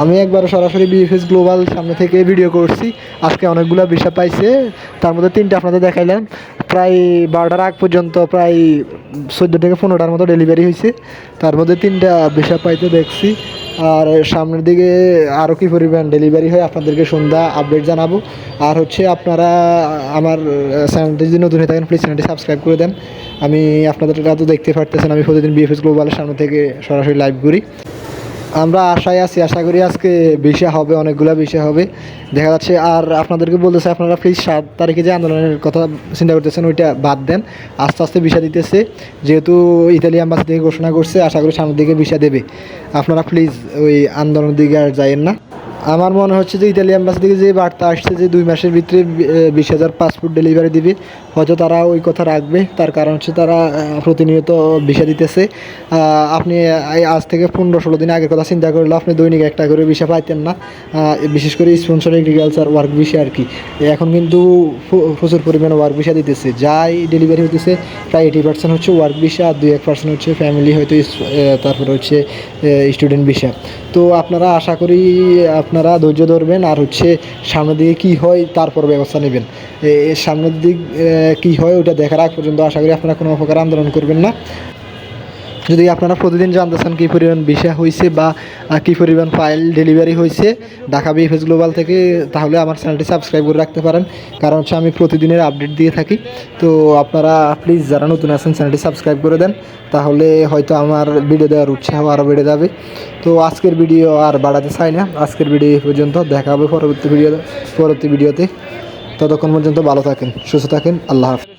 আমি একবার সরাসরি বিএফএস গ্লোবাল সামনে থেকে ভিডিও করছি। আজকে অনেকগুলো বিষয় পাইছে। তার মধ্যে তিনটে আপনাদের দেখাইলাম। প্রায় বারোটার আগ পর্যন্ত, প্রায় চোদ্দ থেকে পনেরোটার মতো ডেলিভারি হয়েছে তার মধ্যে তিনটা বিষয় পাইতে দেখছি। আর সামনের দিকে আরও কী পরিমাণ ডেলিভারি হয় আপনাদেরকে সন্ধ্যা আপডেট জানাব। আর হচ্ছে আপনারা আমার চ্যানেলটি যদি নতুন হয়ে থাকেন প্লিজ চ্যানেলটি সাবস্ক্রাইব করে দেন। আমি আপনাদের তো দেখতে পারতেছেন, আমি প্রতিদিন বিএফএস গ্লোবালের সামনে থেকে সরাসরি লাইভ করি। আমরা আশায় আছি, আশা করি আজকে বিষয় হবে, অনেকগুলো বিষয় হবে। দেখা যাচ্ছে, আর আপনাদেরকে বলতেছে, আপনারা প্লিজ সাত তারিখে যে আন্দোলনের কথা চিন্তা করতেছেন, ওইটা বাদ দেন। আস্তে আস্তে বিষয় দিতেছে, যেহেতু ইতালি অ্যাম্বাসি থেকে ঘোষণা করছে, আশা করি সামনের দিকে বিষয় দেবে। আপনারা প্লিজ ওই আন্দোলনের দিকে আর যাইয়েন না। আমার মনে হচ্ছে যে ইতালি অ্যাম্বাসি থেকে যে বার্তা আসছে যে দুই মাসের ভিতরে বিশ হাজার পাসপোর্ট ডেলিভারি দিবে, হয়তো তারা ওই কথা রাখবে। তার কারণ হচ্ছে তারা প্রতিনিয়ত ভিসা দিতেছে। আপনি আজ থেকে পনেরো ষোলো দিন আগের কথা চিন্তা করলে আপনি দৈনিক একটা করে ভিসা পাইতেন না। বিশেষ করে স্পন্সর এগ্রিকালচার ওয়ার্ক ভিসা আর কি। এখন কিন্তু প্রচুর পরিমাণে ওয়ার্ক ভিসা দিতেছে। যাই ডেলিভারি হতেছে প্রায় এইটি পার্সেন্ট হচ্ছে ওয়ার্ক ভিসা আর দুই এক পার্সেন্ট হচ্ছে ফ্যামিলি হয়তো তারপরে হচ্ছে স্টুডেন্ট ভিসা তো আপনারা আশা করি আপনারা ধৈর্য ধরবেন আর হচ্ছে সামনের দিকে কী হয় তারপর ব্যবস্থা নেবেন। সামনের দিক কী হয় ওটা দেখার আগ পর্যন্ত আশা করি আপনারা কোনো উপকার আন্দোলন করবেন না। যদি আপনারা প্রতিদিন জানতে চান কী পরিমাণ ভিসা হয়েছে বা কী পরিমাণ ফাইল ডেলিভারি হয়েছে ঢাকা বিএফএস গ্লোবাল থেকে, তাহলে আমার চ্যানেলটি সাবস্ক্রাইব করে রাখতে পারেন। কারণ হচ্ছে আমি প্রতিদিনের আপডেট দিয়ে থাকি। তো আপনারা প্লিজ যারা নতুন আছেন, চ্যানেলটি সাবস্ক্রাইব করে দেন। তাহলে হয়তো আমার ভিডিও দেওয়ার উৎসাহ আরও বেড়ে যাবে। তো আজকের ভিডিও আর বাড়াতে চাই না। আজকের ভিডিও পর্যন্ত। দেখা হবে পরবর্তী ভিডিও পরবর্তী ভিডিওতে ততক্ষণ পর্যন্ত ভালো থাকেন, সুস্থ থাকেন। আল্লাহ হাফিজ।